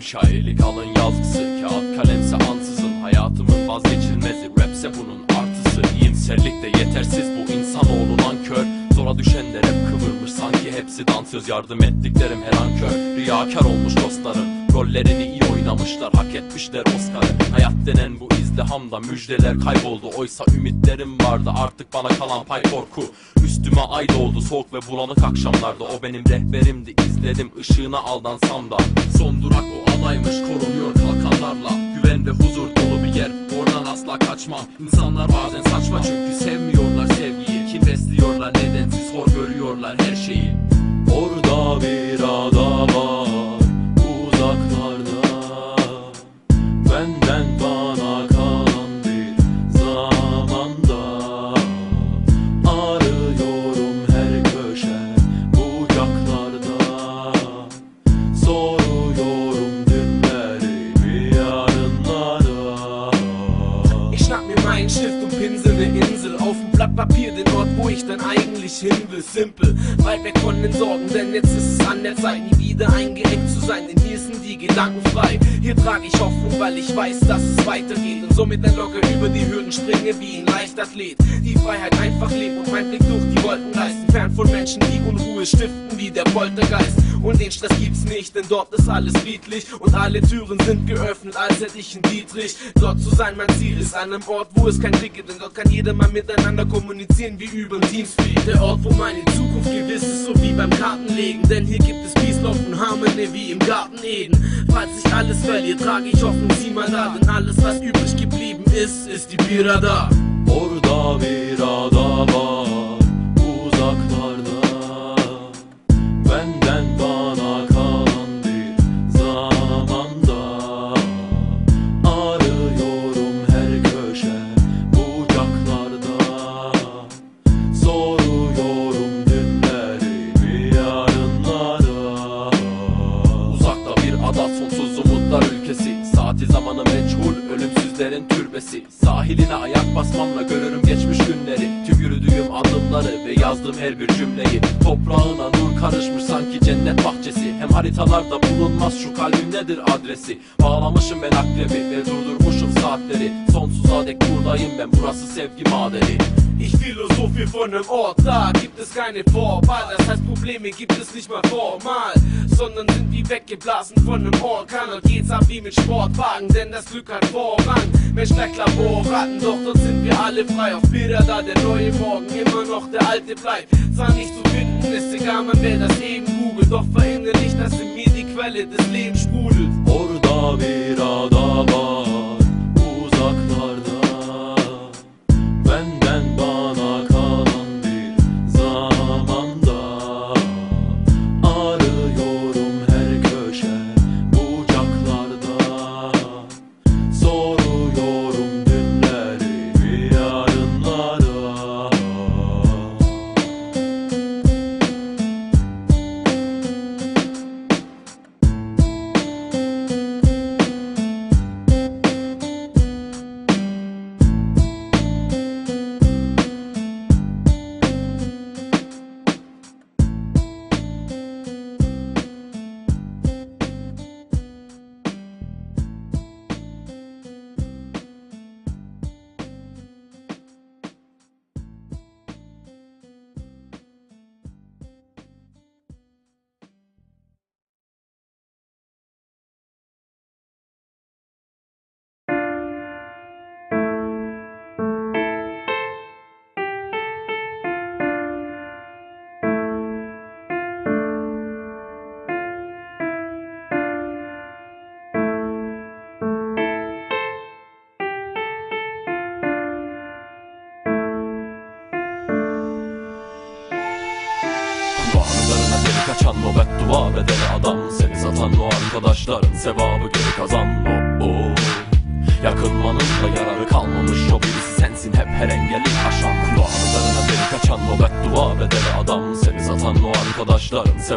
Hikayelik alın yazgısı Kağıt kalemse ansızın. Hayatımın vazgeçilmezi Rapse bunun artısı. İyimserlik de yetersiz bu insanoğlu nankör Zora düşenler hep kıvırmış Sanki hepsi dansöz. Yardım ettiklerim her an kör. Riyakar olmuş dostlarım Rollerini iyi oynamışlar hak etmişler Oscar'ı. Hayat denen bu izdihamda müjdeler kayboldu. Oysa ümitlerim vardı. Artık bana kalan pay korku. Üstüme ay doğdu. Soğuk ve bulanık akşamlarda O benim rehberimdi. İzledim ışığına aldansam da. Son durak o adaymış korunuyor kalkanlarla. Güven ve huzur dolu bir yer. Oradan asla kaçmam İnsanlar bazen saçma çünkü sevmiyorlar sevgiyi. Kim besliyorlar? Nedensiz hor görüyorlar her şeyi two. Will. Simpel, weit weg von den Sorgen, denn jetzt ist es an der Zeit, nie wieder eingeengt zu sein, denn hier sind die Gedanken frei. Hier trage ich Hoffnung, weil ich weiß, dass es weitergeht und somit dann locker über die Hürden springe wie ein Leichtathlet. Die Freiheit einfach lebt und mein Blick durch die Wolken reißt, fern von Menschen, die Unruhe stiften wie der Poltergeist. Und den Stress gibt's nicht, denn dort ist alles friedlich und alle Türen sind geöffnet, als hätte ich einen Dietrich. Dort zu sein, mein Ziel ist an einem Ort, wo es kein Krieg gibt, denn dort kann jeder mal miteinander kommunizieren wie über ein Teamspeak. Der Ort, wo meine Zukunft gewiss ist, so wie beim Kartenlegen, denn hier gibt es Peace, Love und Harmony wie im Garten Eden. Falls ich alles verliere, trage ich Hoffnung, sieh mal da, denn alles, was übrig geblieben ist, ist die Pirada. Orada bir türbesi Sahiline ayak basmamla görürüm geçmiş günleri. Tüm yürüdüğüm adımları ve yazdığım her bir cümleyi. Toprağına nur karışmış cennet bahçesi Hem haritalarda bulunmaz şu kalbimdedir adresi Bağlamışım ben akrebi ve durdurmuşum saatleri Sonsuza dek buradayım ben burası sevgi madeni Ich philosophiere von einem Ort, da gibt es keine Vorwahl. Das heißt, Probleme gibt es nicht mal formal, sondern sind wie weggeblasen von einem Orkan. Und geht's ab wie mit Sportwagen, denn das Glück hat Vorrang. Mensch, gleich Laborratten, doch dort sind wir alle frei. Auf Bilder da der neue Morgen immer noch der alte bleibt. Zwar nicht zu finden, ist egal, man will das eben. Doch verhindere nicht, dass in mir die Quelle des Lebens sprudelt. Orada bir ada Kulağlarına deli kaçan nöbet dua bedeli adam. Seni satan o arkadaşların sevabı geri kazan. O, o. Yakınmanın da yararı kalmamış. O birisi sensin hep her engeli aşan Kulağlarına deli kaçan nöbet dua bedeli adam. Seni satan o arkadaşların sevabı